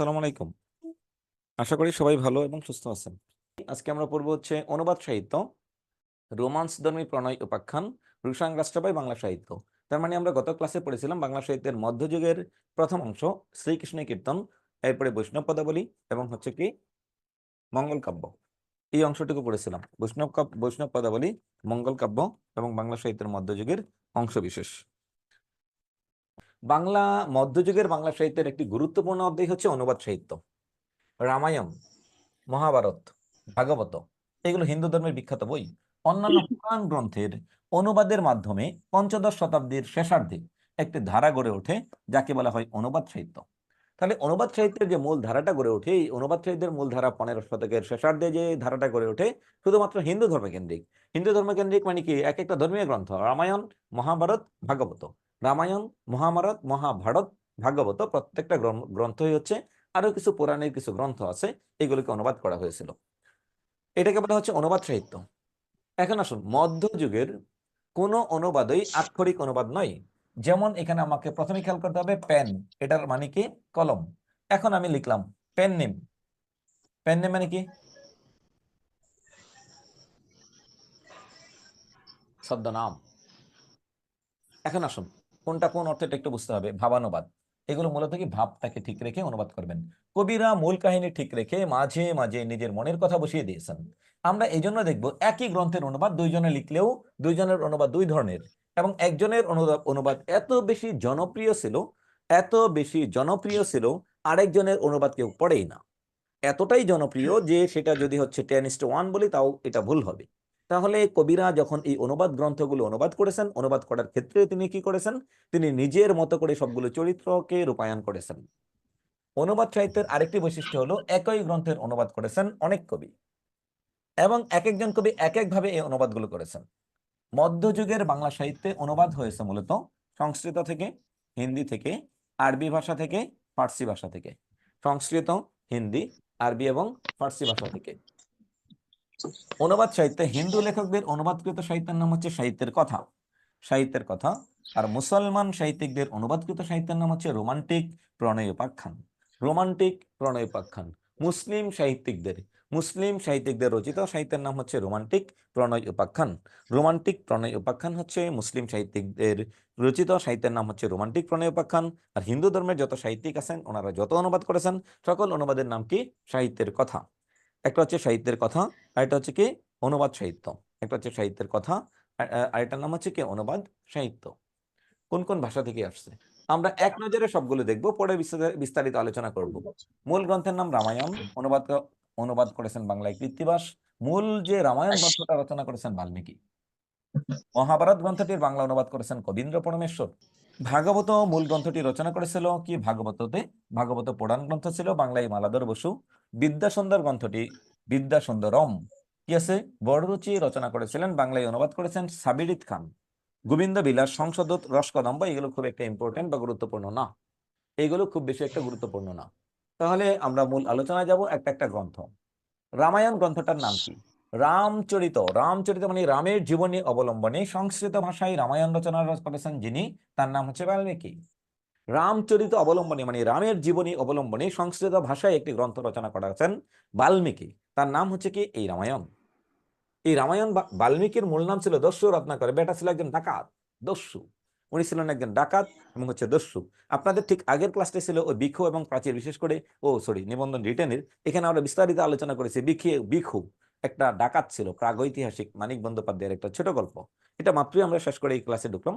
আসসালামু আলাইকুম। আশা করি সবাই ভালো এবং সুস্থ আছেন। আজকে আমরা পড়ব হচ্ছে অনুবাদ সাহিত্য, রোমান্স ধর্মী প্রণয় উপাখ্যান রুশাং রাষ্ট্রবাই বাংলা সাহিত্য। তার মানে আমরা গত ক্লাসে পড়েছিলাম বাংলা সাহিত্যের মধ্যযুগের প্রথম অংশ শ্রীকৃষ্ণ কীর্তন, এরপরে বৈষ্ণব পদাবলী এবং হচ্ছে কি মঙ্গল কাব্য। এই অংশটুকু পড়েছিলাম। বৈষ্ণব বৈষ্ণব পদাবলী, মঙ্গল কাব্য এবং বাংলা সাহিত্যের মধ্যযুগের অংশ বিশেষ বাংলা মধ্যযুগের বাংলা সাহিত্যের একটি গুরুত্বপূর্ণ অধ্যায় হচ্ছে অনুবাদ সাহিত্য। রামায়ণ, মহাভারত, ভাগবত, এগুলো হিন্দু ধর্মের বিখ্যাত বই। অন্যান্য পুরাণ গ্রন্থের অনুবাদের মাধ্যমে পঞ্চদশ শতাব্দীর শেষার্ধে একটি ধারা গড়ে ওঠে, যাকে বলা হয় অনুবাদ সাহিত্য। তাহলে অনুবাদ সাহিত্যের যে মূল ধারাটা গড়ে ওঠে, এই অনুবাদ সাহিত্যের মূল ধারা পনেরো শতকের শেষার্ধে যে ধারাটা গড়ে ওঠে, শুধুমাত্র হিন্দু ধর্মকেন্দ্রিক। হিন্দু ধর্মকেন্দ্রিক মানে কি? এক একটা ধর্মীয় গ্রন্থ, রামায়ণ, মহাভারত, ভাগবত। রামায়ণ, মহাভারত মহাভারত, ভাগবত প্রত্যেকটা গ্রন- গ্রন্থই হচ্ছে আরও কিছু পুরাণের কিছু গ্রন্থ আছে, এগুলোকে অনুবাদ করা হয়েছিল। এটাকে বলা হচ্ছে অনুবাদ সাহিত্য। এখন আসুন, মধ্যযুগের কোনো অনুবাদই আক্ষরিক অনুবাদ নয়। যেমন এখানে আমাকে প্রথমে খেয়াল করতে হবে, পেন। এটার মানে কি? কলম। এখন আমি লিখলাম পেন নেম পেন নেম মানে কি? ছদ্মনাম। এখন আসুন কোনটা কোন অর্থে এটা একটু বুঝতে হবে, ভাবানুবাদ। এগুলো মূলত কি ভাবটাকে ঠিক রেখে অনুবাদ করবেন। কবিরা মূল কাহিনী ঠিক রেখে মাঝে মাঝে নিজের মনের কথা বসিয়ে দিয়েছেন। আমরা এই জন্য দেখব একই গ্রন্থের অনুবাদ দুইজনে লিখলেও দুইজনের অনুবাদ দুই ধরনের এবং একজনের অনুবাদ অনুবাদ এত বেশি জনপ্রিয় ছিল, এত বেশি জনপ্রিয় ছিল, আরেকজনের অনুবাদ কেউ পড়েই না। এতটাই জনপ্রিয় যে সেটা যদি হচ্ছে টেন ইস্ট ওয়ান বলি তাও এটা ভুল হবে। তাহলে কবিরা যখন এই অনুবাদ গ্রন্থগুলো অনুবাদ করেছেন, অনুবাদ করার ক্ষেত্রে তিনি কি করেছেন? তিনি নিজের মতো করে সবগুলো চরিত্রকে রূপায়ণ করেছেন। অনুবাদ সাহিত্যের আরেকটি বৈশিষ্ট্য হলো, একই গ্রন্থের অনুবাদ করেছেন অনেক কবি এবং এক একজন কবি এক একভাবে এই অনুবাদগুলো করেছেন। মধ্যযুগের বাংলা সাহিত্যে অনুবাদ হয়েছে মূলত সংস্কৃত থেকে, হিন্দি থেকে, আরবি ভাষা থেকে, ফার্সি ভাষা থেকে। সংস্কৃত, হিন্দি, আরবি এবং ফার্সি ভাষা থেকে। অনুবাদ সাহিত্যে হিন্দু লেখকদের অনুবাদকৃত সাহিত্যের নাম হচ্ছে সাহিত্যের কথা। সাহিত্যের কথা। আর মুসলমান সাহিত্যিকদের অনুবাদকৃত সাহিত্যের নাম হচ্ছে রোমান্টিক প্রণয় উপাখ্যান রোমান্টিক প্রণয় উপাখ্যান মুসলিম সাহিত্যিকদের। মুসলিম সাহিত্যিকদের রচিত সাহিত্যের নাম হচ্ছে রোমান্টিক প্রণয় উপাখ্যান রোমান্টিক প্রণয় উপাখ্যান হচ্ছে মুসলিম সাহিত্যিকদের রচিত সাহিত্যের নাম হচ্ছে রোমান্টিক প্রণয় উপাখ্যান আর হিন্দু ধর্মের যত সাহিত্যিক আছেন, ওনারা যত অনুবাদ করেছেন, সকল অনুবাদের নাম কি? সাহিত্যের কথা। একটা হচ্ছে সাহিত্যের কথা আর একটা হচ্ছে কি অনুবাদ সাহিত্য। একটা হচ্ছে সাহিত্যের কথা আর- আর আরেকটার নাম হচ্ছে কি অনুবাদ সাহিত্য। কোন কোন ভাষা থেকে আসছে? আমরা এক নজরে সবগুলো দেখব পরে বিস্তারিত আলোচনা করব। মূল গ্রন্থের নাম রামায়ণ। অনুবাদ অনুবাদ করেছেন বাংলায় কৃত্তিবাস মূল যে রামায়ণ গ্রন্থটা রচনা করেছেন বাল্মীকি। মহাভারত গ্রন্থটির বাংলা অনুবাদ করেছেন কবীন্দ্র পরমেশ্বর। ভাগবত মূল গ্রন্থটি রচনা করেছিল কি ভাগবততে? ভাগবত পুরাণ গ্রন্থ ছিল বাংলায় মালাধর বসু। বিদ্যাসুন্দর গ্রন্থটি বিদ্যাসুন্দরম। কি আছে? বড়রুচি রচনা করেছিলেন, বাংলায় অনুবাদ করেছেন সাবিরিত খান। গোবিন্দ বিলাস, সংসদত, রসকদম্ব, এগুলো খুব একটা ইম্পর্টেন্ট বা গুরুত্বপূর্ণ না। এগুলো খুব বেশি একটা গুরুত্বপূর্ণ না। তাহলে আমরা মূল আলোচনায় যাব একটা একটা গ্রন্থ। রামায়ণ গ্রন্থটার নাম কি? রামচরিত। রামচরিত মানে রামের জীবনী অবলম্বনে সংস্কৃত ভাষায় রামায়ণ রচনা করেছেন যিনি, তার নাম হচ্ছে বাল্মীকি। রামচরিত অবলম্বনে মানে রামের জীবনী অবলম্বনে সংস্কৃত ভাষায় একটি গ্রন্থ রচনা করেছেন বাল্মীকি। তার নাম হচ্ছে কি? এই রামায়ণ। এই রামায়ণ বাল্মীকির মূল নাম ছিল দস্যু রত্নাকর বেটা ছিল একজন ডাকাত, দস্যু। উনি ছিলেন একজন ডাকাত এবং হচ্ছে দস্যু। আপনাদের ঠিক আগের ক্লাসটা ছিল ওই বিক্ষু এবং প্রাচীর। বিশেষ করে, ও সরি নিবন্ধন রিটেনের। এখানে আমরা বিস্তারিত আলোচনা করেছি বিখে বিক্ষু একটা ডাকাত ছিল, প্রাগৈতিহাসিক মানিক বন্দ্যোপাধ্যায়ের একটা ছোট গল্প। এটা মাত্রই আমরা শেষ করে এই ক্লাসে ঢুকলাম।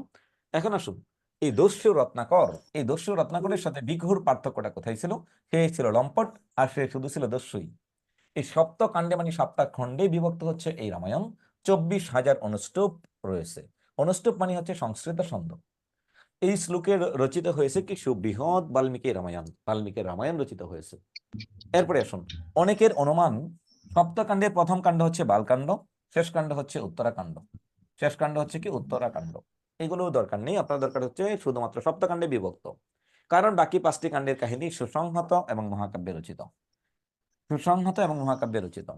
এখন আসুন এই দস্যু রত্নাকর, এই দস্যু রত্নাকরের সাথে বিঘুর পার্থক্যটা কোথায় ছিল? সে ছিল লম্পট আর সে শুধু ছিল দস্যুই। এই সপ্ত কাণ্ডে মানে সপ্তাহ খণ্ডে বিভক্ত হচ্ছে এই রামায়ণ। চব্বিশ হাজার অনুষ্টুপ রয়েছে। অনুষ্টুপ মানে হচ্ছে সংস্কৃত ছন্দ। এই শ্লোকের রচিত হয়েছে কি? সুবৃহৎ বাল্মীকি রামায়ণ। বাল্মীকি রামায়ণ রচিত হয়েছে। এরপরে আসুন। অনেকের অনুমান, সপ্তকাণ্ডের প্রথম কাণ্ড হচ্ছে বালকাণ্ড, শেষ কাণ্ড হচ্ছে উত্তরাকাণ্ড। শেষ কাণ্ড হচ্ছে কি? উত্তরাকাণ্ড। এগুলো দরকার নেই। আপনার দরকার হচ্ছে শুধুমাত্র সপ্তকাণ্ডে বিভক্ত। কারণ বাকি পাঁচটি কাণ্ডের কাহিনী সুসংহত এবং মহাকাব্যে রচিত। সুসংহত এবং মহাকাব্যে রচিত।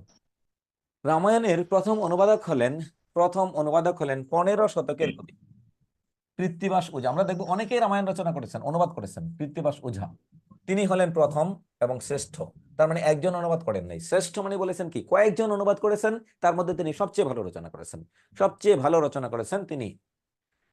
রামায়ণের প্রথম অনুবাদক হলেন, প্রথম অনুবাদক হলেন পনেরো শতকের কবি। কৃত্তিবাস ওঝা আমরা দেখব অনেকেই রামায়ণ রচনা করেছেন, অনুবাদ করেছেন, কৃত্তিবাস ওঝা তিনি হলেন প্রথম এবং শ্রেষ্ঠ। তার মানে একজন অনুবাদ করেন নাই। শ্রেষ্ঠ মানে বলেছেন কি? কয়েকজন অনুবাদ করেছেন, তার মধ্যে তিনি সবচেয়ে ভালো রচনা করেছেন। সবচেয়ে ভালো রচনা করেছেন তিনি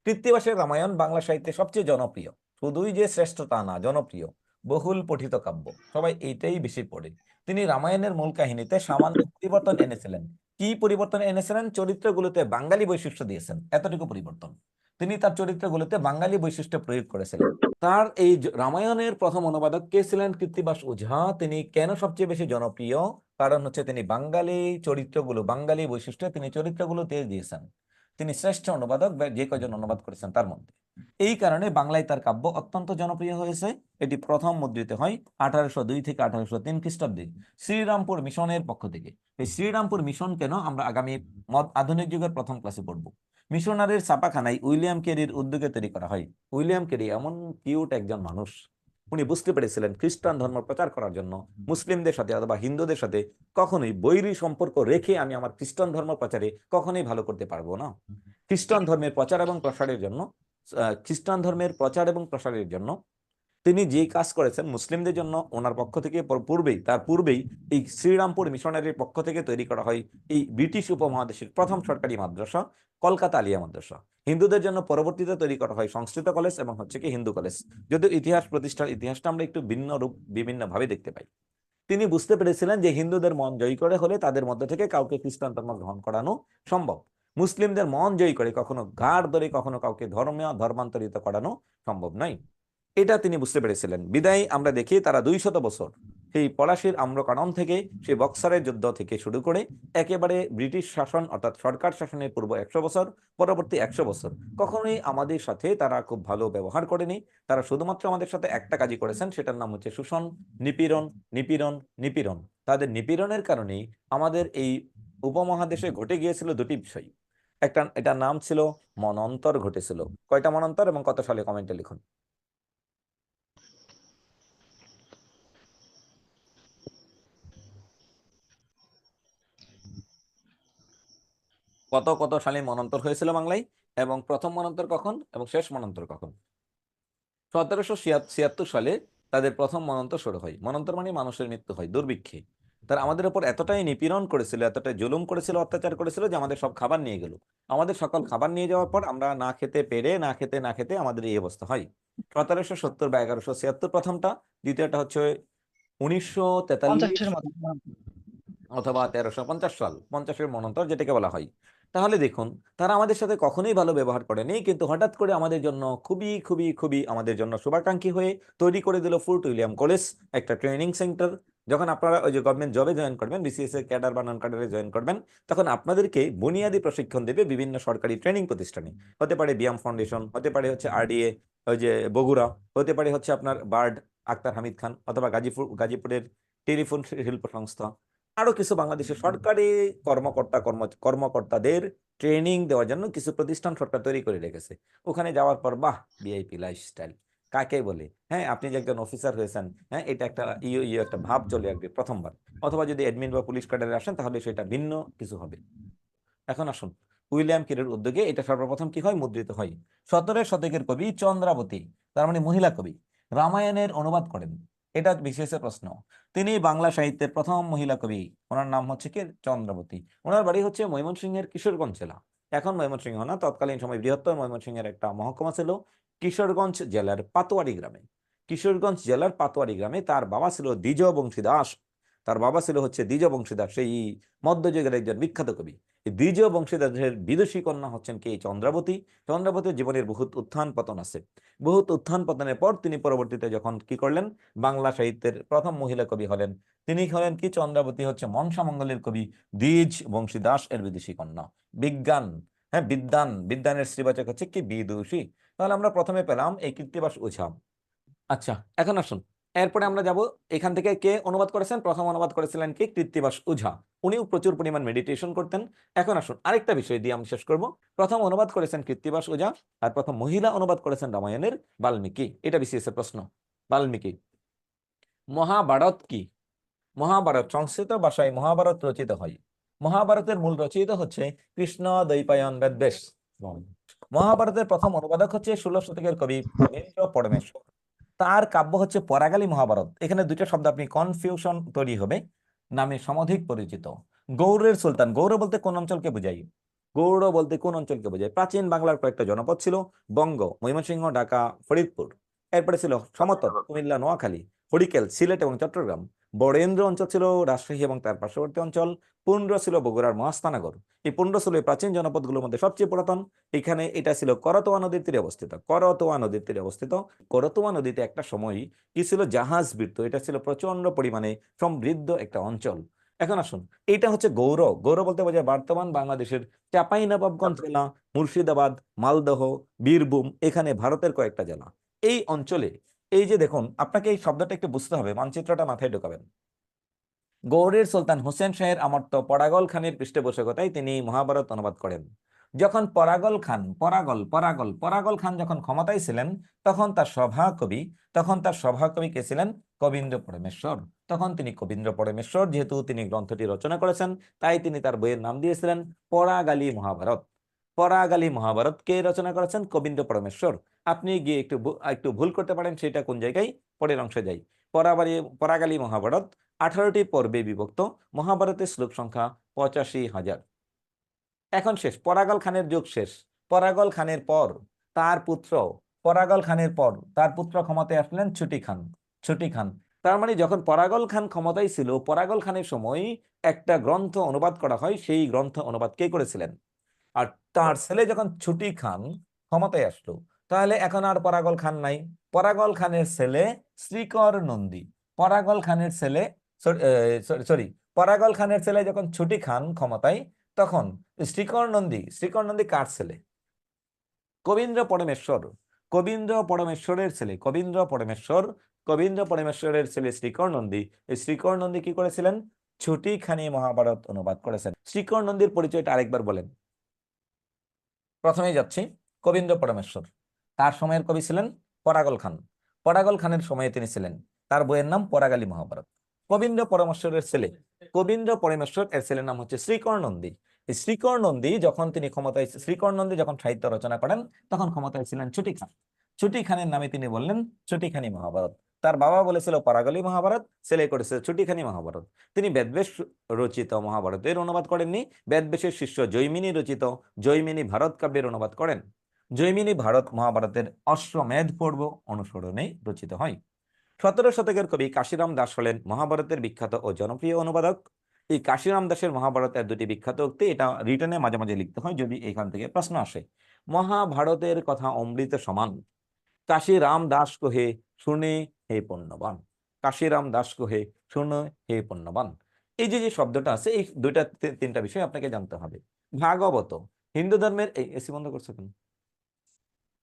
কৃত্তিবাসের রামায়ণ বাংলা সাহিত্যে সবচেয়ে জনপ্রিয়। শুধুই যে শ্রেষ্ঠ তা না, জনপ্রিয়। বহুল পঠিত কাব্য। সবাই এইটাই বেশি পড়ে। তিনি রামায়ণের মূল কাহিনীতে সামান্য পরিবর্তন এনেছিলেন। কি পরিবর্তন এনেছিলেন? চরিত্রগুলোতে বাঙালি বৈশিষ্ট্য দিয়েছেন। এতটুকু পরিবর্তন। তিনি তার চরিত্রগুলোতে বাঙালি বৈশিষ্ট্য প্রয়োগ করেছিলেন। তার এই রামায়ণের প্রথম অনুবাদক কে ছিলেন কৃত্তিবাস ওঝা? তিনি কেন সবচেয়ে বেশি জনপ্রিয়? কারণ হচ্ছে তিনি বাঙালি চরিত্রগুলো, বাঙালি বৈশিষ্ট্য তিনি চরিত্রগুলো দিয়ে দিয়েছেন। তিনি শ্রেষ্ঠ অনুবাদক যে কজন অনুবাদ করেছেন তার মধ্যে। এই কারণে বাংলায় তার কাব্য অত্যন্ত জনপ্রিয় হয়েছে। এটি প্রথম মুদ্রিত হয় আঠারোশো দুই থেকে আঠারোশো তিন খ্রিস্টাব্দে শ্রীরামপুর মিশনের পক্ষ থেকে। এই শ্রীরামপুর মিশন কেন আমরা আগামী মদ- আধুনিক যুগের প্রথম ক্লাসে পড়ব? মিশনারির ছাপাখানায় উইলিয়াম কেরির উদ্যোগে তৈরি করা হয়। উইলিয়াম কেরি এমন কিউট একজন মানুষ। উনি বুঝতে পেরেছিলেন খ্রিস্টান ধর্ম প্রচার করার জন্য। মুসলিমদের সাথে অথবা হিন্দুদের সাথে কখনোই বৈরী সম্পর্ক রেখে আমি আমার খ্রিস্টান ধর্ম প্রচারে কখনোই ভালো করতে পারব না। খ্রিস্টান ধর্মের প্রচার এবং প্রসারের জন্য খ্রিস্টান ধর্মের প্রচার এবং প্রসারের জন্য তিনি যে কাজ করেছেন, মুসলিমদের জন্য ওনার পক্ষ থেকে পূর্বেই, তার পূর্বেই এই শ্রীরামপুর মিশনারির পক্ষ থেকে তৈরি করা হয় এই ব্রিটিশ উপমহাদেশের প্রথম সরকারি মাদ্রাসা, কলকাতা আলিয়া মাদ্রাসা। হিন্দুদের জন্য পরবর্তীতে তৈরি করা হয় সংস্কৃত কলেজ এবং হচ্ছে কি হিন্দু কলেজ। যদিও ইতিহাস প্রতিষ্ঠার ইতিহাসটা আমরা একটু ভিন্ন রূপ বিভিন্ন ভাবে দেখতে পাই। তিনি বুঝতে পেরেছিলেন যে হিন্দুদের মন জয় করে হলে তাদের মধ্যে থেকে কাউকে খ্রিস্টান ধর্ম গ্রহণ করানো সম্ভব। মুসলিমদের মন জয় করে কখনো গাঢ় ধরে কখনো কাউকে ধর্মীয়, ধর্মান্তরিত করানো সম্ভব নয়। এটা তিনি বুঝতে পেরেছিলেন। বিদায় আমরা দেখি তারা দুই শত বছর সেই পলাশির আম্রকানন থেকে, সেই বক্সারের যুদ্ধ থেকে শুরু করে একেবারে ব্রিটিশ শাসন অর্থাৎ সরকার শাসনের পূর্ব একশো বছর, পরবর্তী একশো বছর। কখনোই আমাদের সাথে তারা খুব ভালো ব্যবহার করেনি। তারা শুধুমাত্র আমাদের সাথে একটা কাজই করেছেন, সেটার নাম হচ্ছে শোষণ, নিপীড়ন নিপীড়ন নিপীড়ন। তাদের নিপীড়নের কারণেই আমাদের এই উপমহাদেশে ঘটে গিয়েছিল দুটি বিষয়। একটা, এটার নাম ছিল মনন্তর ঘটেছিল। কয়টা মনন্তর এবং কত সালে কমেন্টে লিখুন? কত কত সালে মনন্তর হয়েছিল বাংলায় এবং প্রথম মনন্তর কখন এবং শেষ মনন্তর কখন? সতেরোশো ছিয়াত্তর সালে তাদের প্রথম মনন্তর শুরু হয়। মনন্তর মানে মানুষের মৃত্যু হয় দুর্ভিক্ষে। তারা আমাদের উপর এতটাই নিপীড়ন করেছিল এতটাই জুলুম করেছিল অত্যাচার করেছিল যে আমাদের সব খাবার নিয়ে গেল। আমাদের সকল খাবার নিয়ে যাওয়ার পর আমরা না খেতে পেরে না খেতে না খেতে আমাদের এই অবস্থা হয়। সতেরোশো সত্তর বা এগারোশো ছিয়াত্তর প্রথমটা দ্বিতীয়টা হচ্ছে উনিশশো তেতাল্লিশ অথবা তেরোশো পঞ্চাশ সাল পঞ্চাশের মনন্তর যেটাকে বলা হয়। তাহলে দেখুন, তারা আমাদের সাথে কখনোই ভালো ব্যবহার করেনি, কিন্তু হঠাৎ করে আমাদের জন্য খুবই খুবই খুবই আমাদের জন্য শুভাকাঙ্ক্ষী হয়ে তৈরি করে দিল ফুর্ট উইলিয়াম কলেজ একটা ট্রেনিং সেন্টার। যখন আপনারা ওই যে গভর্নমেন্ট জবে জয়েন করবেন বিসিএস এর ক্যাডার বা নন ক্যাডারে জয়েন করবেন, তখন আপনাদেরকে বুনিয়াদী প্রশিক্ষণ দেবে বিভিন্ন সরকারি ট্রেনিং প্রতিষ্ঠানে। হতে পারে বিয়াম ফাউন্ডেশন হতে পারে হচ্ছে আরডিএ ওই যে বগুড়া, হতে পারে হচ্ছে আপনার বার্ড আক্তার হামিদ খান, অথবা গাজীপুর, গাজীপুরের টেলিফোন শিল্প সংস্থা। আরও কিছু বাংলাদেশের সরকারি কর্মকর্তা কর্ম কর্মকর্তাদের ট্রেনিং দেওয়ার জন্য কিছু প্রতিষ্ঠান সরকার তৈরি করে রেখেছে। ওখানে যাওয়ার পর বাহ ভিআইপি লাইফস্টাইল কাকে বলে? হ্যাঁ আপনি যে একজন অফিসার হয়েছেন হ্যাঁ এটা একটা ইয়ে ইয়ে একটা ভাব চলে আসবে প্রথমবার। অথবা যদি অ্যাডমিন বা পুলিশ ক্যাডারে আসেন তাহলে সেটা ভিন্ন কিছু হবে। এখন আসুন উইলিয়াম কিরের উদ্যোগে এটা সর্বপ্রথম কি হয়? মুদ্রিত হয়। সতেরো শতকের কবি চন্দ্রাবতী তার মানে মহিলা কবি রামায়ণের অনুবাদ করেন। এটা বিশেষ প্রশ্ন। তিনি বাংলা সাহিত্যের প্রথম মহিলা কবি। ওনার নাম হচ্ছে কি? চন্দ্রবতী। ওনার বাড়ি হচ্ছে ময়মনসিংহের কিশোরগঞ্জ জেলা। এখন ময়মনসিংহ না, তৎকালীন সময় বৃহত্তর ময়মনসিংহের একটা মহকুমা ছিল কিশোরগঞ্জ জেলার পাতোয়ারি গ্রামে। কিশোরগঞ্জ জেলার পাতোয়ারি গ্রামে তার বাবা ছিল দ্বিজ বংশী দাস। তার বাবা ছিল হচ্ছে দ্বিজ বংশী দাস সেই মধ্যযুগের একজন বিখ্যাত কবি। দ্বিজ বংশীদাসের বিদুষী কন্যা হচ্ছেন কি? চন্দ্রাবতী। চন্দ্রাবতীর জীবনের বহুত উত্থান পতন আছে। বহুত উত্থান পতনের পর তিনি পরবর্তীতে যখন কি করলেন? বাংলা সাহিত্যের প্রথম মহিলা কবি হলেন। তিনি হলেন কি? চন্দ্রাবতী হচ্ছে মনসা মঙ্গলের কবি, দ্বিজ বংশী দাস এর বিদুষী কন্যা। বিজ্ঞান হ্যাঁ বিদ্যান, বিদ্যানের শ্রীবাচক হচ্ছে কি? বিদুষী। তাহলে আমরা প্রথমে পেলাম এই কৃত্তিবাস ওঝা আচ্ছা এখন আসুন। এরপরে আমরা যাব এখান থেকে কে অনুবাদ করেছেন? প্রথম অনুবাদ করেছিলেন কি? কৃত্তিবাস ওঝা উনিও প্রচুর পরিমাণ মেডিটেশন করতেন। এখন আসুন আরেকটা বিষয় দিয়ে আমি শেষ করব। প্রথম অনুবাদ করেছেন কৃত্তিবাস ওঝা আর প্রথম মহিলা অনুবাদ করেছেন রামায়ণের বাল্মীকি। এটা বিশেষ প্রশ্ন। বাল্মীকি। মহাভারত কি? মহাভারত সংস্কৃত ভাষায় মহাভারত রচিত হয়। মহাভারতের মূল রচিত হচ্ছে কৃষ্ণ দ্বৈপায়ন বেদবেশ। মহাভারতের প্রথম অনুবাদক হচ্ছে ষোলো শতকের কবি পরমেশ্বর। তার কাব্য হচ্ছে পরাগালী মহাভারত। এখানে দুইটা শব্দ আপনি কনফিউশন তৈরি হবে, নামে সমধিক পরিচিত। গৌরের সুলতান গৌর বলতে কোন অঞ্চলকে বুঝাই? গৌর বলতে কোন অঞ্চলকে বোঝায় প্রাচীন বাংলার কয়েকটা জনপদ ছিল, বঙ্গ, ময়মনসিংহ, ঢাকা, ফরিদপুর। এরপরে ছিল সমতল কুমিল্লা, নোয়াখালী, হরিকেল, সিলেট এবং চট্টগ্রাম। বরেন্দ্র অঞ্চল ছিল রাজশাহী এবং তার পার্শ্ববর্তী অঞ্চল। পুন্ড্র ছিল বগুড়ার মহাস্থানগর। এই পুন্ড্র ছিল প্রাচীন জনপদগুলোর মধ্যে সবচেয়ে পুরাতন। এখানে এটা ছিল করতোয়া নদীর তীরে অবস্থিত। করতোয়া নদীর তীরে অবস্থিত। করতোয়া নদীতে একটা সময় কি ছিল? জাহাজ বৃত্ত এটা ছিল প্রচণ্ড পরিমাণে সমৃদ্ধ একটা অঞ্চল। এখন আসুন এটা হচ্ছে গৌর গৌর বলতে বোঝায় বর্তমান বাংলাদেশের চাপাই নবাবগঞ্জ জেলা, মুর্শিদাবাদ, মালদহ, বীরভূম, এখানে ভারতের কয়েকটা জেলা। এই অঞ্চলে এই যে দেখুন, আপনাকে এই শব্দটা একটু বুঝতে হবে, মানচিত্রটা মাথায় ঢোকাবেন। গৌড়ের সুলতান হোসেন শাহের আমর্ত পরাগল খানের পৃষ্ঠপোষকতায় তিনি মহাভারত অনুবাদ করেন। যখন পরাগল খান, পরাগল পরাগল পরাগল খান যখন ক্ষমতায় ছিলেন, তখন তার সভাকবি তখন তার সভাকবি কে ছিলেন? কবীন্দ্র পরমেশ্বর। তখন তিনি কবীন্দ্র পরমেশ্বর, যেহেতু তিনি গ্রন্থটি রচনা করেছেন, তাই তিনি তার বইয়ের নাম দিয়েছিলেন পরাগালী মহাভারত। পরাগালী মহাভারত কে রচনা করেছেন? কবীন্দ্র পরমেশ্বর। আপনি গিয়ে একটু একটু ভুল করতে পারেন, সেটা কোন জায়গায়? পরের অংশে যাই। পরাবালী পরাগালী মহাভারত, আঠারোটি পর্বে বিভক্ত। মহাভারতের শ্লোক সংখ্যা পঁচাশি হাজার। এখন শেষ, পরাগল খানের যুগ শেষ। পরাগল খানের পর তার পুত্র, পরাগল খানের পর তার পুত্র ক্ষমতায় আসলেন ছুটি খান ছুটি খান। তার মানে যখন পরাগল খান ক্ষমতায় ছিল, পরাগল খানের সময় একটা গ্রন্থ অনুবাদ করা হয়, সেই গ্রন্থ অনুবাদ কে করেছিলেন? আর তার ছেলে যখন ছুটি খান, ক্ষমতায় আসলো তাহলে এখন আর পরাগল খান নাই। পরাগল খানের ছেলে শ্রীকর নন্দী। পরাগল খানের ছেলে সরি পরাগল খানের ছেলে যখন ছুটি খান ক্ষমতায়, তখন শ্রীকর নন্দী শ্রীকর নন্দী কার ছেলে? কবীন্দ্র পরমেশ্বর। কবীন্দ্র পরমেশ্বরের ছেলে, কবীন্দ্র পরমেশ্বর, কবীন্দ্র পরমেশ্বরের ছেলে শ্রীকর নন্দী। এই শ্রীকর নন্দী কি করেছিলেন? ছুটি খানি মহাভারত অনুবাদ করেছেন। শ্রীকর নন্দীর পরিচয়টা আরেকবার বলেন। প্রথমেই যাচ্ছি। কবীন্দ্র পরমেশ্বর। তার সময়ের কবি ছিলেন পরাগল খান। পরাগল খানের সময়ে তিনি ছিলেন। তার বইয়ের নাম পরাগালী মহাভারত। কবীন্দ্র পরমেশ্বরের ছেলে। কবীন্দ্র পরমেশ্বর, এর ছেলের নাম হচ্ছে শ্রীকর নন্দী এই শ্রীকর নন্দী যখন তিনি ক্ষমতায় শ্রীকর নন্দী যখন সাহিত্য রচনা করেন, তখন ক্ষমতায় ছিলেন ছুটি খান। ছুটি খানের নামে তিনি বললেন ছুটিখানি মহাভারত। তার বাবা বলেছিল পরাগলী মহাভারত, ছেলে করেছে ছুটিখানি মহাভারত। তিনি বেদবেশ রচিত মহাভারতের অনুবাদ করেননি। বেদবেশের শিষ্য জৈমিনী রচিত জৈমিনী ভারত কাব্যের অনুবাদ করেন। জৈমিনী ভারত মহাভারতের অশ্বমেধ পর্ব অনুসরণে রচিত হয়। সতেরো শতকের কবি কাশিরাম দাস হলেন মহাভারতের বিখ্যাত ও জনপ্রিয় অনুবাদক। এই কাশিরাম দাসের মহাভারতের দুটি বিখ্যাত উক্তি এটা রিটার্নে মাঝে মাঝে লিখতে হয় যদি এখান থেকে প্রশ্ন আসে। মহাভারতের কথা অমৃত সমান। কাশিরাম দাস কহে, শুনে হে পুণ্যবান। কাশিরাম দাস কহে, শুনে হে পুণ্যবান। এই যে যে শব্দটা আছে, এই দুইটা তিনটা বিষয় আপনাকে জানতে হবে। ভাগবত, হিন্দু ধর্মের, এই এসি বন্ধ করছ কেন?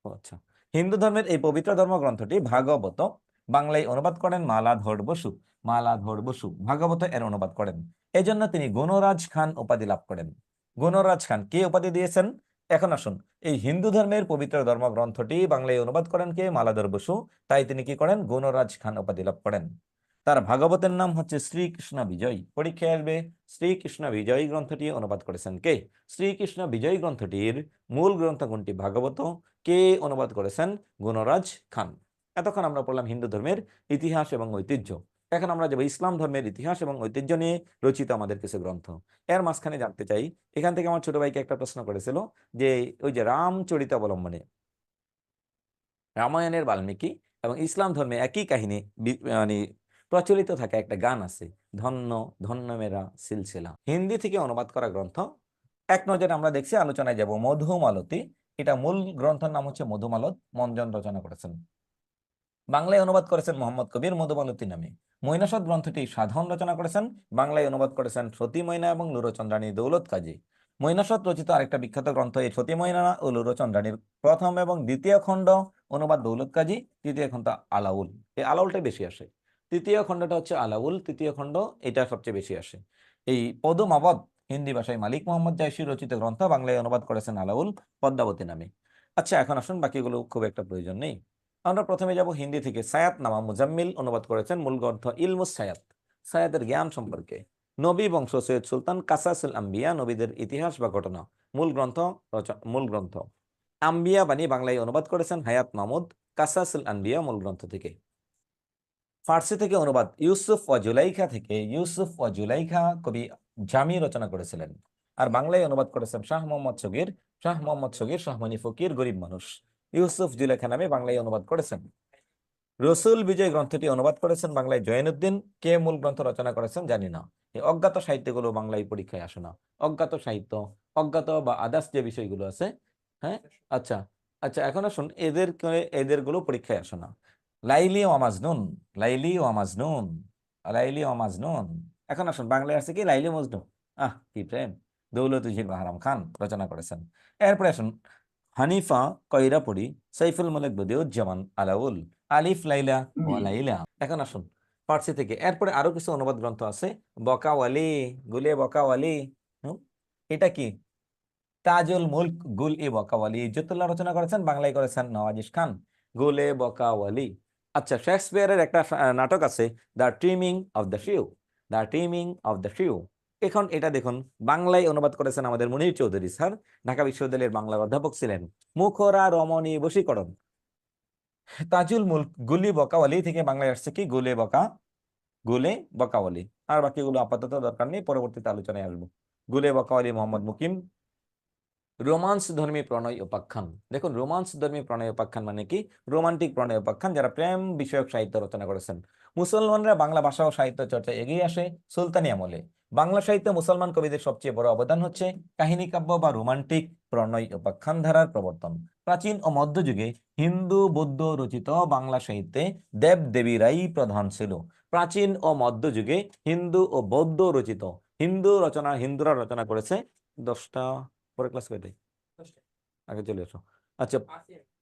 আচ্ছা। হিন্দু ধর্মের এই পবিত্র ধর্মগ্রন্থটি ভাগবত বাংলায় অনুবাদ করেন মালাধর বসু। মালাধর বসু ভাগবত এর অনুবাদ করেন। এজন্য তিনি গুণরাজ খান উপাধি লাভ করেন। গুণরাজ খান কে উপাধি দিয়েছেন? এখন আসুন, এই হিন্দু ধর্মের পবিত্র ধর্মগ্রন্থটি বাংলায় অনুবাদ করেন কে? মালাধর বসু। তাই তিনি কি করেন? গুণরাজ খান উপাধি লাভ করেন। তার ভাগবতের নাম হচ্ছে শ্রীকৃষ্ণ বিজয়। পরীক্ষায় আসবে, শ্রীকৃষ্ণ বিজয় গ্রন্থটি অনুবাদ করেছেন কে? শ্রীকৃষ্ণ বিজয় গ্রন্থটির মূল গ্রন্থ কোনটি? ভাগবত। কে অনুবাদ করেছেন? গুণরাজ খান। এতক্ষণ আমরা পড়লাম হিন্দু ধর্মের ইতিহাস এবং ঐতিহ্য। এখন আমরা যাব ইসলাম ধর্মের ইতিহাস এবং ঐতিহ্য নিয়ে রচিত আমাদের কিছু গ্রন্থ। এর মাঝখানে জানতে চাই, এখান থেকে আমার ছোট ভাইকে একটা প্রশ্ন করেছিল যে, ওই যে রামচরিত অবলম্বনে রামায়ণের বাল্মীকি এবং ইসলাম ধর্মে একই কাহিনী মানে প্রচলিত থাকা, একটা গান আছে, ধন্য ধন্য মেরা সিলসিলা। হিন্দি থেকে অনুবাদ করা গ্রন্থ, এক নজরে আমরা দেখছি, আলোচনায় যাব মধুমালতী। এটা মূল গ্রন্থের নাম হচ্ছে মধুমালত মঞ্জন রচনা করেছেন। বাংলায় অনুবাদ করেছেন মোহাম্মদ কবির মধুমালতী নামে। মৈনাসদ গ্রন্থটি সাধন রচনা করেছেন, বাংলায় অনুবাদ করেছেন সতী ময়না এবং লুরচন্দ্রানী দৌলত কাজী। মৈনাসদ রচিত আরেকটা বিখ্যাত গ্রন্থ, এই সতী ময়না ও লুরচন্দ্রানীর প্রথম এবং দ্বিতীয় খণ্ড অনুবাদ দৌলত কাজী, তৃতীয় খণ্ড আলাউল। এই আলাউলটাই বেশি আসে। তৃতীয় খণ্ডটা হচ্ছে আলাউল, তৃতীয় খণ্ড এটা সবচেয়ে বেশি আসে। এই পদমাবদ হিন্দি ভাষায় মালিক মোহাম্মদ জাইসি রচিত গ্রন্থ, বাংলায় অনুবাদ করেছেন আলাউল পদ্মাবতী নামে। আচ্ছা এখন আসুন বাকিগুলো খুব একটা প্রয়োজন নেই। আমরা প্রথমে যাব হিন্দি থেকে। সায়াত নামা মুজাম্মিল অনুবাদ করেছেন মূল গ্রন্থ ইলমুস সায়াত। সায়াতের জ্ঞান সম্পর্কে। নবী বংশ সৈয়দ সুলতান কাসাসুল আম্বিয়া, নবীদের ইতিহাস বা ঘটনা। মূল গ্রন্থ মূল গ্রন্থ। আম্বিয়া বাণী বাংলায় অনুবাদ করেছেন হায়াত মাহমুদ, কাসাসুল আম্বিয়া মূল গ্রন্থ থেকে। ফার্সি থেকে অনুবাদ ইউসুফ ও জুলাইখা থেকে ইউসুফ ও জুলাইখা কবি জামি রচনা করেছিলেন। আর বাংলায় অনুবাদ করেছেন শাহ মোহাম্মদ সগির। শাহ মোহাম্মদ সগির শাহমানি ফকির, গরিব মানুষ। ইউসুফ জুলেখা নামে বাংলায় অনুবাদ করেছেন। রসুল বিজয় গ্রন্থটি অনুবাদ করেছেন বাংলায় জয়নুদ্দিন। কে মূল গ্রন্থ রচনা করেছেন জানি না। এই অজ্ঞাত সাহিত্যগুলো বাংলায় পরীক্ষায় আসে না। অজ্ঞাত সাহিত্য, অজ্ঞাত বা আদার্স যে বিষয়গুলো আছে হ্যাঁ? আচ্ছা আচ্ছা এখন আসুন এদের এদেরগুলো পরীক্ষায় আসে না। লাইলি ও মাজনুন লাইলি ও মাজনুন লাইলি ও মাজনুন। এখন আসুন বাংলায় আছে কি? লাইলি মজনু আহ কি প্রেম। দৌলত হারাম খান রচনা করেছেন। এরপরে আসুন হানিফা কয়রাপুরি সাইফুল মালিক বদিউজ্জামান আলাউল আলিফ লাইলা ও লাইলা। এখন আসুন পার্সি থেকে। এরপরে আরও কিছু অনুবাদ গ্রন্থ আছে বকাওয়ালি গুলে বকাওয়ালি এটা কি? তাজুল মুলক গুল ই বকাওয়ালি ইজ্জতুল্লাহ রচনা করেছেন বাংলায় করেছেন নওয়াজিস খান। গুলে বকাওয়ালি আচ্ছা শেক্সপিয়ারের একটা নাটক আছে the trimming of the শিউ the trimming of the শিউ এখন এটা দেখুন, বাংলায় অনুবাদ করেছেন আমাদের মনির চৌধুরী স্যার, ঢাকা বিশ্ববিদ্যালয়ের বাংলার অধ্যাপক ছিলেন। মুখরা রমণী বশীকরণ। তাজুল মুলক, গুলি বকাওয়ালি থেকে বাংলায় আসছে কি? গুলে বকা, গুলে বকাওয়ালি। আর বাকিগুলো আপাতত দরকার নেই, পরবর্তীতে আলোচনায় আসব। গুলে বকাওয়ালি মোহাম্মদ মুকিম। রোমান্স ধর্মী প্রণয় উপাখ্যান দেখুন রোমান্স ধর্মী প্রণয় উপাখ্যান মানে কি? রোমান্টিক প্রণয় উপাখ্যান যারা প্রেম বিষয়ক সাহিত্য রচনা করেছেন। মুসলমানরা বাংলা ভাষা ও সাহিত্য চর্চা এগিয়ে আসে সুলতানি আমলে। বাংলা সাহিত্যে মুসলমান কবিদের সবচেয়ে বড় অবদান হচ্ছে কাহিনী কাব্য বা রোমান্টিক প্রণয় উপাখ্যান ধারার প্রবর্তন। প্রাচীন ও মধ্যযুগে হিন্দু, বৌদ্ধ রচিত বাংলা সাহিত্যে দেব দেবীরাই প্রধান ছিল। প্রাচীন ও মধ্যযুগে হিন্দু ও বৌদ্ধ রচিত হিন্দু রচনা হিন্দুরা রচনা করেছে দশটা পরে ক্লাস দেয় আগে চলে এসো আচ্ছা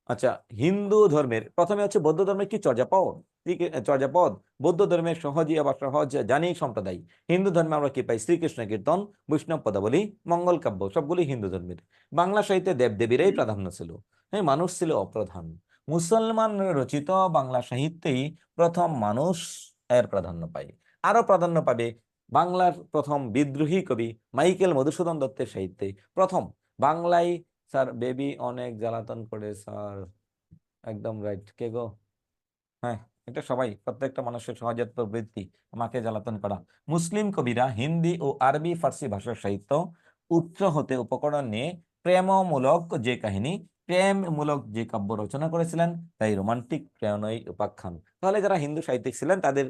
আচ্ছা হিন্দু ধর্মের প্রথমে হচ্ছে বৌদ্ধ ধর্মের কি চর্যাপদ শ্রী- চর্যাপদ বৌদ্ধ ধর্মের সহজী আবার সহজ জানি সম্প্রদায়। হিন্দু ধর্মে আমরা কি পাই? শ্রীকৃষ্ণ কীর্তন বৈষ্ণব পদাবলী মঙ্গল কাব্য সবগুলি হিন্দু ধর্মের। বাংলা সাহিত্যে দেবদেবীরাই প্রাধান্য ছিল। হ্যাঁ মানুষ ছিল অপ্রধান। মুসলমান রচিত বাংলা সাহিত্যেই প্রথম মানুষ এর প্রাধান্য পায়। আরও প্রাধান্য পাবে বাংলার প্রথম বিদ্রোহী কবি মাইকেল মধুসূদন দত্তের সাহিত্যে। প্রথম, বাংলায় স্যার বেবি অনেক জ্বালাতন করে, স্যার। একদম রাইট কে গো? হ্যাঁ এটা সবাই, প্রত্যেকটা মানুষের সহজাত প্রবৃত্তি আমাকে জ্বালাতন করা। মুসলিম কবিরা হিন্দি ও আরবি ফার্সি ভাষার সাহিত্য উচ্চ হতে উপকরণ নিয়ে প্রেমমূলক যে কাহিনী, প্রেমমূলক যে কাব্য রচনা করেছিলেন, তাই রোমান্টিক প্রেরণয় উপাখ্যান। তাহলে যারা হিন্দু সাহিত্যিক ছিলেন, তাদের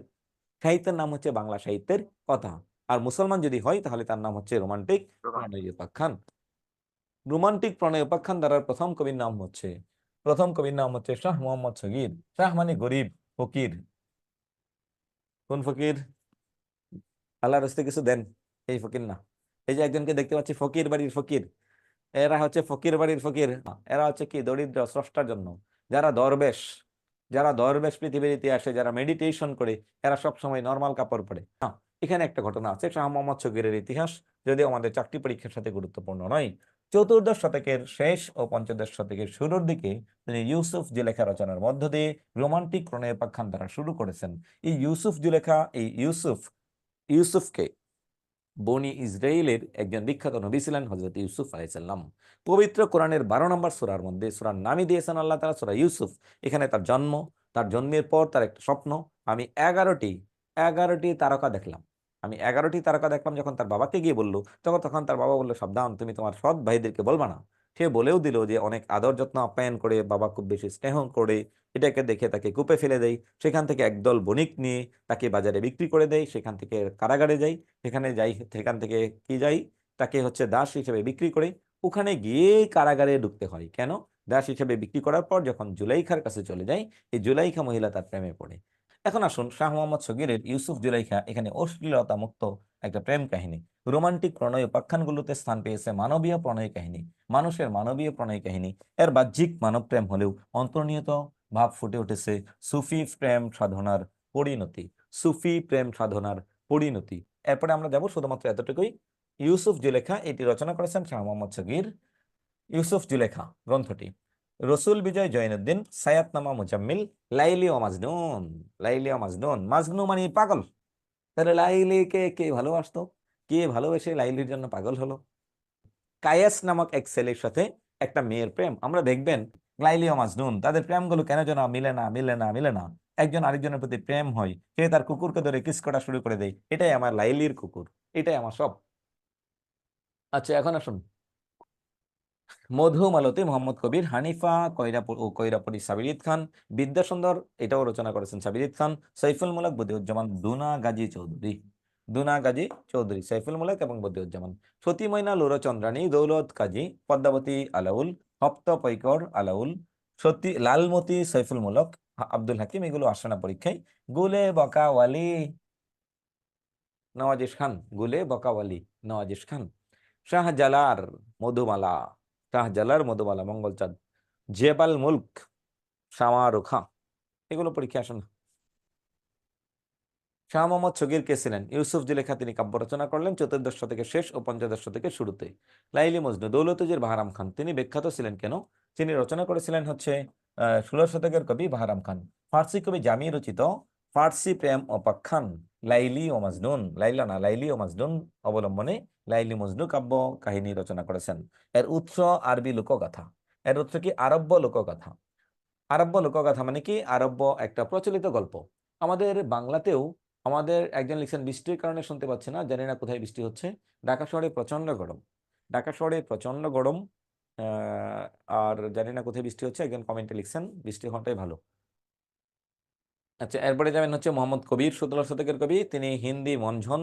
সাহিত্যের নাম হচ্ছে বাংলা সাহিত্যের কথা। আর মুসলমান যদি হয় তাহলে তার নাম হচ্ছে রোমান্টিক প্রণয় উপাখ্যান। রোমান্টিক প্রণয় উপাখ্যান দ্বারা প্রথম কবির নাম হচ্ছে প্রথম কবির নাম হচ্ছে শাহ মোহাম্মদ সগির শাহ মানে গরিব ফকির। কোন ফকির? আল্লাহ হস্তে কিছু দেন এই ফকির না। এই যে একজনকে দেখতে পাচ্ছি ফকির বাড়ির ফকির। এরা হচ্ছে ফকির বাড়ির ফকির। এরা হচ্ছে কি? দরিদ্র স্রষ্টার জন্য। যারা দরবেশ যারা দরবেশ পৃথিবীর ইতিহাসে, যারা মেডিটেশন করে, এরা সব সময় নর্মাল কাপড় পরে। না এখানে একটা ঘটনা আছে, শাহ মোহাম্মদ সগিরের ইতিহাস, যদিও আমাদের চাকরি পরীক্ষার সাথে গুরুত্বপূর্ণ নয়। চতুর্দশ শতকের শেষ ও পঞ্চদশ শতকের শুরুর দিকে তিনি ইউসুফ জুলেখা রচনার মধ্য দিয়ে রোমান্টিক প্রণয় উপাখ্যান দ্বারা শুরু করেছেন। এই ইউসুফ জুলেখা, এই ইউসুফ, ইউসুফকে বনি ইসরায়েলের একজন বিখ্যাত নবী ছিলেন হজরত ইউসুফ আলাইসাল্লাম পবিত্র কোরআনের বারো নম্বর সুরার মধ্যে সুরার নামই দিয়েছেন আল্লাহ তালা সুরা ইউসুফ। এখানে তার জন্ম, তার জন্মের পর তার একটা স্বপ্ন, আমি এগারোটি এগারোটি তারকা দেখলাম। আমি এগারোটি তারকা দেখলাম যখন তার বাবাকে গিয়ে বলল, তখন তখন তার বাবা বলল, সাবধান, তুমি তোমার সৎ ভাইদেরকে বলবা না। সে বলেও দিল যে, অনেক আদর যত্ন আপ্যায়ন করে বাবা খুব বেশি স্নেহ করে এটাকে দেখে তাকে কূপে ফেলে দেয় সেখান থেকে একদল বণিক নিয়ে তাকে বাজারে বিক্রি করে দেয় সেখান থেকে কারাগারে যাই। সেখানে যাই, সেখান থেকে কি যাই? তাকে হচ্ছে দাস হিসেবে বিক্রি করে। ওখানে গিয়ে কারাগারে ঢুকতে হয়। কেন? দাস হিসেবে বিক্রি করার পর যখন জুলাইখার কাছে চলে যায় এই জুলাইখা মহিলা তার প্রেমে পড়ে। এখন আসুন শাহ মোহাম্মদ সগিরের ইউসুফ জুলাইখা এখানে অশ্লীলতা মুক্ত একটা প্রেম কাহিনী। রোমান্টিক প্রণয় উপাখ্যানগুলোতে স্থান পেয়েছে মানবীয় প্রণয় কাহিনী, মানুষের মানবীয় প্রণয় কাহিনী। এর বাহ্যিক মানব প্রেম হলেও অন্তর্নিহিত ভাব ফুটে উঠেছে সুফি প্রেম সাধনার পরিণতি, সুফি প্রেম সাধনার পরিণতি। এরপরে আমরা যাব শুধুমাত্র এতটুকুই। ইউসুফ জুলেখা এটি রচনা করেছেন শাহ মোহাম্মদ সগির ইউসুফ জুলেখা গ্রন্থটি। রসুল বিজয় জৈনুদ্দিন সায়াতনামা মুজাম্মিল, লাইলি ও মাজনুন। লাইলি ও মাজনুন। মাজনু মানে পাগল। তাহলে লাইলিকে কে ভালোবাসতো? কে ভালোবেসে লাইলির জন্য পাগল হলো? কায়াস নামক এক ছেলের সাথে একটা মেয়ের প্রেম। আমরা দেখবেন, লাইলি ও মাজনুন, তাদের প্রেমগুলো কেন যেন মিলে না মিলে না মিলে না? একজন আরেকজনের প্রতি প্রেম হয়, সে তার কুকুরকে ধরে কিস করা শুরু করে দেয়। এটাই আমার লাইলির কুকুর। এটাই আমার সব। আচ্ছা এখন আসুন। মধুমালতি মোহাম্মদ কবির, হানিফা কৈরাপুর ও কৈরাপুরি সাবিরিদ খান, বিদ্যাসুন্দর, এটাও রচনা করেছেন সাবিরিদ খান, সাইফুল মুলক, বদিউজ্জামান, দুনা গাজী চৌধুরী। দুনা গাজী চৌধুরী, সাইফুল মুলক এবং বদিউজ্জামান। সতী ময়না লোরচন্দ্রানী দৌলত কাজী, পদ্মাবতী আলাউল, হপ্ত পৈকর আলাউল, সতী, লালমতি, সাইফুল মুলক আব্দুল হাকিম, এগুলো আসে না পরীক্ষায়। গুলে বকাওয়ালি নওয়াজিস খান, গুলে বকাওয়ালি নওয়াজিস খান। শাহজালার মধুমালা। শাহজালার মধুমালা, মঙ্গলচাঁদ। জেবাল মুলক শামারুখা এগুলো পরীক্ষা আসে না শাহ মোহাম্মদ সগির কে ছিলেন? ইউসুফ জুলেখা তিনি কাব্য রচনা করলেন চতুর্দশ শতকের শেষ ও পঞ্চদশ শতকের শুরুতে। লাইলি মজনু, দৌলতুজির বাহারাম খান, তিনি বিখ্যাত ছিলেন কেন? তিনি রচনা করেছিলেন হচ্ছে ষোলো শতকের কবি বাহারাম খান। ফার্সি কবি জামি রচিত ফার্সি প্রেম অপাখ্যান লাইলি ও মাজনুন লাইলা না লাইলি ও মাজনুন অবলম্বনে লাইলি মজনু কাব্য কাহিনী রচনা করেছেন। এর উৎস আরবি লোকগাথা। এর উৎস কি? আরব্য লোকগাথা। আরব্য লোকগাথা মানে কি? আরব্য একটা প্রচলিত গল্প। আমাদের বাংলাতেও আমাদের একজন লিখছেন, বৃষ্টির কারণে শুনতে পাচ্ছি না, জানি না কোথায় বৃষ্টি হচ্ছে। ঢাকা শহরে প্রচণ্ড গরম। ঢাকা শহরে প্রচণ্ড গরম আর জানি না কোথায় বৃষ্টি হচ্ছে, একজন কমেন্টে লিখছেন, বৃষ্টি হওয়াটাই ভালো। আচ্ছা এরপরে যাবেন হচ্ছে মোহাম্মদ কবির, সতেরো শতকের কবি। তিনি হিন্দি মনঝন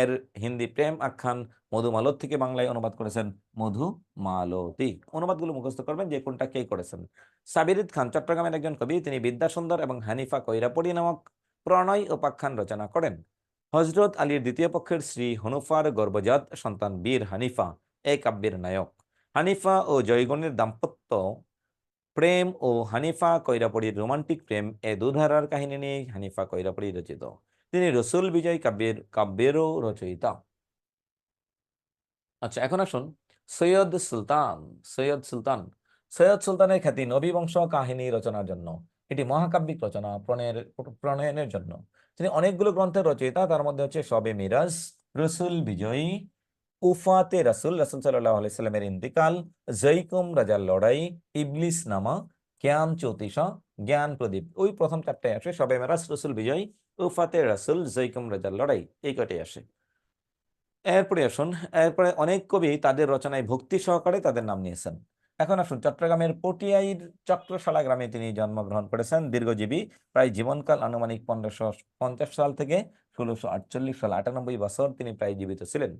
এর হিন্দি প্রেম আখ্যান মধুমালত থেকে বাংলায় অনুবাদ করেছেন মধু মালতী। অনুবাদগুলো মুখস্থ করবেন যে কোনটা কে করেছেন। সাবিরিদ খান চট্টগ্রামের একজন কবি। তিনি বিদ্যাসুন্দর এবং হানিফা কৈরাপড়ি নামক প্রণয় উপাখ্যান রচনা করেন। হজরত আলীর দ্বিতীয় পক্ষের শ্রী হনুফার গর্ভজাত সন্তান বীর হানিফা, এ কাব্যের নায়ক। হানিফা ও জয়গণের দাম্পত্য প্রেম ও হানিফা কৈরাপড়ির রোমান্টিক প্রেম এ দুধারার কাহিনী নিয়ে হানিফা কৈরাপড়ি রচিত। তিনি রসুল বিজয় কাব্যের, কাব্যেরও রচয়িতা। আচ্ছা এখন আসুন সৈয়দ সুলতান সৈয়দ সুলতান। সৈয়দ সুলতানের খ্যাতি নবী বংশ কাহিনী রচনার জন্য, এটি মহাকাব্যিক রচনা প্রণয়ের, প্রণয়নের জন্য। তিনি অনেকগুলো গ্রন্থের রচয়িতা, তার মধ্যে হচ্ছে সবে মিরাজ, রসুল বিজয়ী উফাতে রাসুল রাসুল আলাইসাল্লামের ইন্তিকাল, জৈকুম রাজার লড়াই, ইবলিস নামা জ্ঞান চৌতিসা জ্ঞান প্রদীপ, ওই প্রথম চারটায় আসে সবে মেরাজ রসুল বিজয় উফাতে রাসুল জৈকুম রাজার লড়াই, এই কটাই আসে। এরপরে আসুন, এরপরে অনেক কবি তাদের রচনায় ভক্তি সহকারে তাদের নাম নিয়েছেন। এখন আসুন, চট্টগ্রামের পটিয়াইর চক্রশালা গ্রামে তিনি জন্মগ্রহণ করেছেন, দীর্ঘজীবী, প্রায় জীবনকাল আনুমানিক পনেরোশো পঞ্চাশ সাল থেকে ষোলোশো আটচল্লিশ সাল আটানব্বই বছর তিনি প্রায় জীবিত ছিলেন।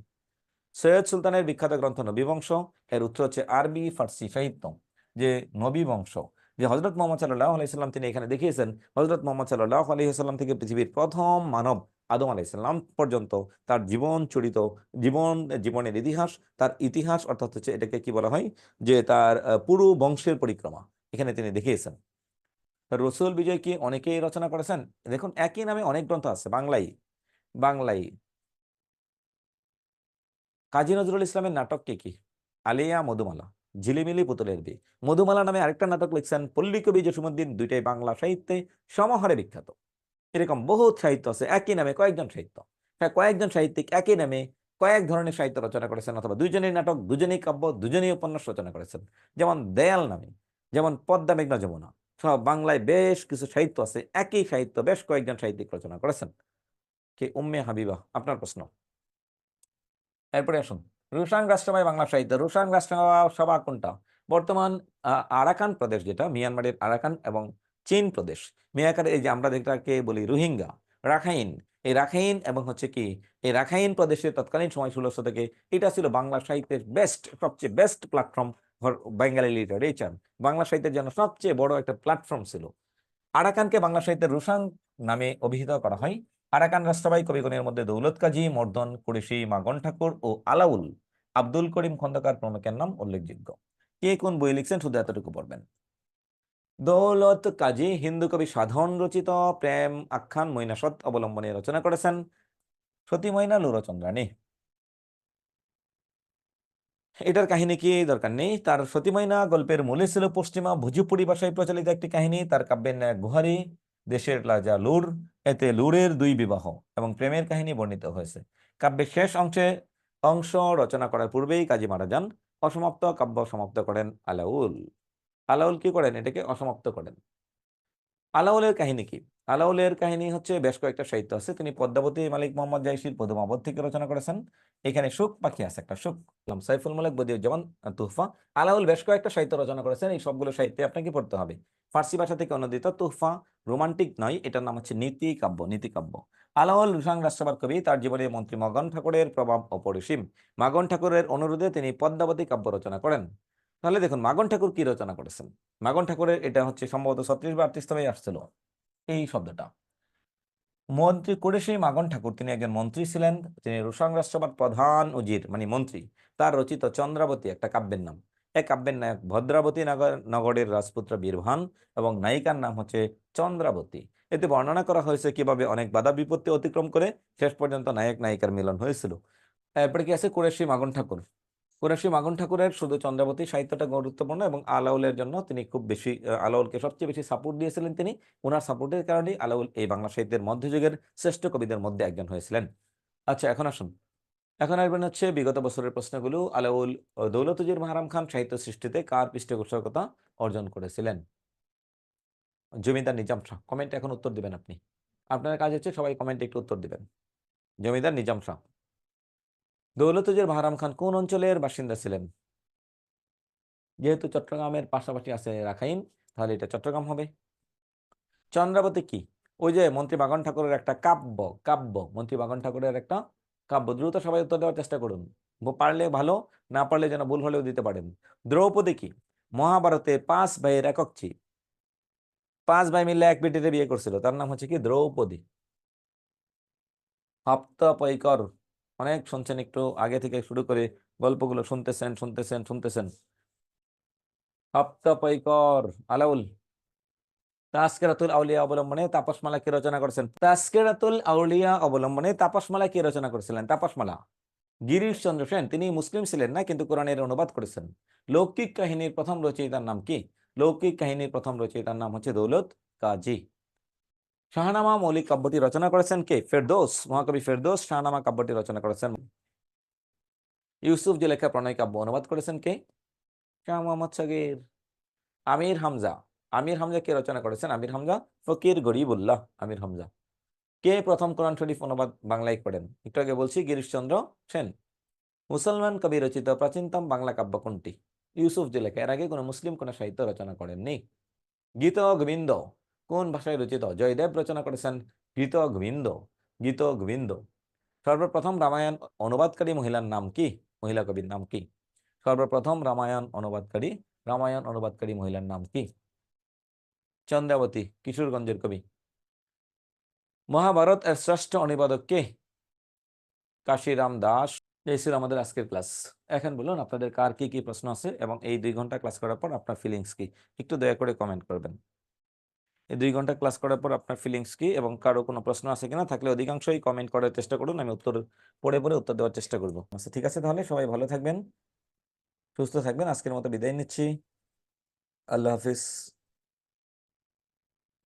সৈয়দ সুলতানের বিখ্যাত গ্রন্থ নবীবংশ এর উত্তর হচ্ছে আরবি ফার্সি সাহিত্য, যে নবীবংশ যে হজরত মোহাম্মদ সাল্লাহ আলাইসাল্লাম তিনি এখানে দেখিয়েছেন হজরত মোহাম্মদ সাল্লাহ আলহিহাল্লাম থেকে পৃথিবীর প্রথম মানব আদম আলাইসাল্লাম পর্যন্ত তার জীবন চরিত, জীবন, জীবনের ইতিহাস, তার ইতিহাস অর্থাৎ হচ্ছে এটাকে কি বলা হয়? যে তার পুরো বংশের পরিক্রমা, এখানে তিনি দেখিয়েছেন। রসুল বিজয় কি অনেকেই রচনা করেছেন? দেখুন, একই নামে অনেক গ্রন্থ আছে, বাংলায় বাংলায় কাজী নজরুল ইসলামের নাটক কি কি? আলিয়া মধুমালা, ঝিলিমিলি পুতুলের বিয়ে। মধুমালা নামে আরেকটা নাটক লিখছেন পল্লী কবি জসিমুদ্দিন দুইটাই বাংলা সাহিত্যে সমহারে বিখ্যাত। এরকম বহুত সাহিত্য আছে, একই নামে কয়েকজন সাহিত্য। হ্যাঁ কয়েকজন সাহিত্যিক একই নামে কয়েক ধরনের সাহিত্য রচনা করেছেন অথবা দুজনেই নাটক, দুজনেই কাব্য, দুজনেই উপন্যাস রচনা করেছেন। যেমন দেয়াল নামে, যেমন পদ্মা মেঘনা যমুনা। সব বাংলায় বেশ কিছু সাহিত্য আছে, একই সাহিত্য বেশ কয়েকজন সাহিত্যিক রচনা করেছেন। কে? উম্মে হাবিবা, আপনার প্রশ্ন? এরপরে আসুন। রুশাং রাষ্ট্রসভায় বাংলা সাহিত্য রুশাং রাষ্ট্রসভা কোনটা? বর্তমান আরাকান প্রদেশ যেটা, মিয়ানমারের আরাকান এবং চীন প্রদেশ। মিয়াকার এই যে আমরা যেটাকে বলি রোহিঙ্গা, রাখাইন। এই রাখাইন এবং হচ্ছে কি, এই রাখাইন প্রদেশের তৎকালীন সময় ষোলো থেকে, এটা ছিল বাংলা সাহিত্যের বেস্ট সবচেয়ে best platform for Bengali literature Bangla সাহিত্যের জন্য সবচেয়ে বড় একটা প্ল্যাটফর্ম ছিল। আরাকানকে বাংলা সাহিত্যের রুশাং নামে অভিহিত করা হয়। আরাকান রাষ্ট্রবাহী কবিগণের মধ্যে দৌলত কাজী মর্দন কুরেশি মাগন ঠাকুর ও আলাউল আব্দুল করিম খন্দকার প্রমুখের নাম উল্লেখযোগ্য। কে কোন বই লিখছেন শুধু এতটুকু পড়বেন। দৌলত কাজী হিন্দু কবি সাধন রচিত প্রেম আখ্যান মৈনাসত অবলম্বনে রচনা করেছেন সতী ময়না লুরচন্দ্রানী এটার কাহিনী কি দরকার নেই। তার সতী ময়না গল্পের মূলে ছিল পশ্চিমা ভোজপুরি ভাষায় প্রচলিত একটি কাহিনী। তার কাব্যের ন্যায় গুহারি। দেশের রাজা লুর, এতে লুরের দুই বিবাহ এবং প্রেমের কাহিনী বর্ণিত হয়েছে। কাব্যের শেষ অংশে অংশ রচনা করার পূর্বেই কাজী মারা যান অসমাপ্ত কাব্য সমাপ্ত করেন আলাউল। আলাউল কি করেন? এটাকে অসমাপ্ত করেন। আলাউলের কাহিনী কি? আলাউলের কাহিনী হচ্ছে বেশ কয়েকটা সাহিত্য আছে। তিনি পদ্মাবতী মালিক মোহাম্মদ জাইসির পদমাবত থেকে রচনা করেছেন। এখানে সুখ পাখি আছে, একটা নাম সাইফুল মালিক, বদিউজ্জামান, তুহফা। আলাউল বেশ কয়েকটা সাহিত্য রচনা করেছেন। এই সবগুলো সাহিত্যে আপনাকে পড়তে হবে। ফার্সি ভাষা থেকে অনুদিত তুহফা, রোমান্টিক নয়, এটার নাম হচ্ছে নীতি কাব্য নীতি কাব্য। আলাউল রুসাং রাষ্ট্রবার কবি, তার জীবনে মন্ত্রী মগন ঠাকুরের প্রভাব অপরিসীম মাগন ঠাকুরের অনুরোধে তিনি পদ্মাবতী কাব্য রচনা করেন। তাহলে দেখুন, মাগন ঠাকুর কি রচনা করেছেন? মাগন ঠাকুরের এটা হচ্ছে সম্ভবত ছত্রিশ বা আটত্রিশতমে আসছিল, এই শব্দটা। মন্ত্রী কুরেশী মাগন ঠাকুর, তিনি একজন মন্ত্রী ছিলেন, তিনি রুসাং রাষ্ট্রবার প্রধান উজির মানে মন্ত্রী। তার রচিত চন্দ্রাবতী একটা কাব্যের নাম। এক কাব্যের নায়ক ভদ্রাবতী নগর, নগরের রাজপুত্র বীরভান এবং নায়িকার নাম হচ্ছে চন্দ্রাবতী। এতে বর্ণনা করা হয়েছে কীভাবে অনেক বাধা বিপত্তি অতিক্রম করে শেষ পর্যন্ত নায়ক নায়িকার মিলন হয়েছিল। এরপরে কি আছে? কুরেশী মাগন ঠাকুর। কুরেশী মাগন ঠাকুরের শুধু চন্দ্রাবতী সাহিত্যটা গুরুত্বপূর্ণ এবং আলাউলের জন্য তিনি খুব বেশি আলাউলকে সবচেয়ে বেশি সাপোর্ট দিয়েছিলেন তিনি। ওনার সাপোর্টের কারণেই আলাউল এই বাংলা সাহিত্যের মধ্যযুগের শ্রেষ্ঠ কবিদের মধ্যে একজন হয়েছিলেন। আচ্ছা এখন আসুন। এখন আসবেন হচ্ছে বিগত বছরের প্রশ্নগুলো। আলাউল দৌলতুজির মাহারাম খান সাহিত্য সৃষ্টিতে কার পৃষ্ঠপোষকতা অর্জন করেছিলেন? জমিদার নিজাম শাহ কমেন্টে এখন উত্তর দিবেন আপনি। আপনার কাজ হচ্ছে সবাই কমেন্টে একটু উত্তর দিবেন। জমিদার নিজাম শাহ। দৌলতুজির মাহারাম খান কোন অঞ্চলের বাসিন্দা ছিলেন? যেহেতু চট্টগ্রামের পাশাপাশি আছে রাখাইন, তাহলে এটা চট্টগ্রাম হবে। চন্দ্রাবতী কি? ওই যে মন্ত্রী বাগন ঠাকুরের একটা কাব্য কাব্য। মন্ত্রী বাগন ঠাকুরের একটা কাব্য। দ্রুত সবাই উত্তর দেওয়ার চেষ্টা করুন। পারলে ভালো, না পারলে যেন ভুল হলেও দিতে পারেন। দ্রৌপদী কি? মহাভারতে পাঁচ ভাইয়ের একক পাঁচ ভাই মিলে এক বেটিতে বিয়ে করছিল। তার নাম হচ্ছে কি দ্রৌপদী। হপ্তপৈকর অনেক শুনছেন একটু আগে থেকে শুরু করে গল্পগুলো শুনতেছেন শুনতেছেন শুনতেছেন। হপ্তপৈকর আলাউল। তাস্কেরাতুল আউলিয়া অবলম্বনে তাপসমালা কে রচনা করেছেন? তাস্কেরাতুল আউলিয়া অবলম্বনে তাপসমালা কে রচনা করেছিলেন? তাপসমালা গিরিশ চন্দ্র সেন, তিনি মুসলিম ছিলেন না, কিন্তু কোরআনের অনুবাদ করেছেন। লৌকিক কাহিনীর প্রথম রচয়িতার নাম কি? লৌকিক কাহিনীর প্রথম রচয়িতার নাম হচ্ছে দৌলত কাজী। শাহনামা মৌলিক কাব্যটি রচনা করেছেন কে? ফেরদৌস, মহাকবি ফেরদৌস। শাহনামা কাব্যটি রচনা করেছেন ইউসুফ, যে লেখা প্রণয় কাব্য অনুবাদ করেছেন কে? শাহ মোহাম্মদ সাগির। আমির হামজা। আমির হামজা কে রচনা করেছেন? আমির হামজা ফকির গরিবুল্লাহ আমির হামজা। কে প্রথম কোরআন শরীফ অনুবাদ বাংলায় করেন একটু আগে বলছি, গিরিশচন্দ্র সেন। মুসলমান কবি রচিত প্রাচীনতম বাংলা কাব্য কোনটি? ইউসুফ, যে লেখা, এর আগে কোনো মুসলিম, কোনো সাহিত্য রচনা করেননি। গীত গোবিন্দ। কোন ভাষায় রচিত? জয়দেব রচনা করেছেন গীত গোবিন্দ গীত গোবিন্দ সর্বপ্রথম রামায়ণ অনুবাদকারী মহিলার নাম কি? মহিলা কবির নাম কি? সর্বপ্রথম রামায়ণ অনুবাদকারী রামায়ণ অনুবাদকারী মহিলার নাম কি? চন্দ্রাবতী, কিশোরগঞ্জের কবি। মহাভারত এর শ্রেষ্ঠ অনুবাদক কে? কাশিরাম দাস। এই ছিল আমাদের আজকের ক্লাস। এখন বলুন, আপনাদের কার কি কি প্রশ্ন আছে এবং এই দুই ঘণ্টা ক্লাস করার পর আপনার ফিলিংস কি? একটু দয়া করে কমেন্ট করবেন। এই দুই ঘণ্টা ক্লাস করার পর আপনার ফিলিংস কি এবং কারও কোনো প্রশ্ন আছে কিনা থাকলে অধিকাংশই কমেন্ট করার চেষ্টা করুন, আমি উত্তর, পড়ে পড়ে উত্তর দেওয়ার চেষ্টা করব। আচ্ছা ঠিক আছে তাহলে, সবাই ভালো থাকবেন, সুস্থ থাকবেন, আজকের মতো বিদায় নিচ্ছি। আল্লাহ হাফিজ।